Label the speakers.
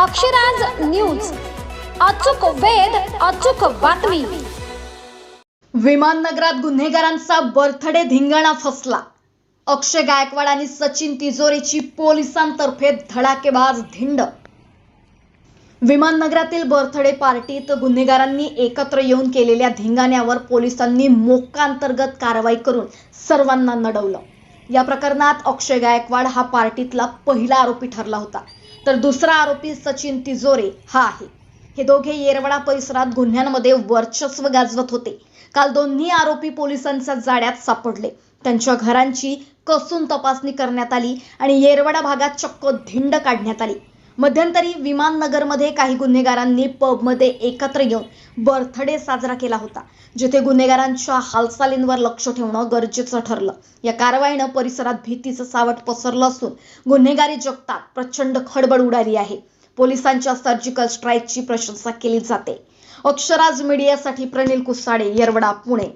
Speaker 1: Akshraj news. अचूक वेध अचूक बातमी.
Speaker 2: विमाननगरात गुन्हेगारांचा बर्थडे धिंगाणा फसला. अक्षय गायकवाड आणि सचिन तिजोरीची पोलिसांतर्फे धडाकेबाज धिंड. विमान नगरातील बर्थडे पार्टीत गुन्हेगारांनी एकत्र येऊन केलेल्या धिंगाण्यावर पोलिसांनी मोक्कांतर्गत कारवाई करून सर्वांना नडवलं. या प्रकरणात अक्षय गायकवाड हा पार्टीतला पहिला आरोपी ठरला होता. तर दुसरा आरोपी सचिन तिजोरे हा आहे. हे दोघे येरवडा परिसरात गुन्ह्यांमध्ये वर्चस्व गाजवत होते. काल दोन्ही आरोपी पोलिसांच्या जाळ्यात सापडले. त्यांच्या घरांची कसून तपासणी करण्यात आली आणि येरवडा भागात चक्क धिंड काढण्यात आली. मध्यंतरी विमाननगरमध्ये काही गुन्हेगारांनी पबमध्ये एकत्र येऊन बर्थडे साजरा केला होता जिथे गुन्हेगारांच्या हालचालींवर लक्ष ठेवणं गरजेचं ठरलं. या कारवाईनं परिसरात भीतीचं सावट पसरलं असून गुन्हेगारी जगतात प्रचंड खडबड उडाली आहे. पोलिसांच्या सर्जिकल स्ट्राईकची प्रशंसा केली जाते. अक्षराज मीडियासाठी प्रणिल कुसाडे येरवडा पुणे.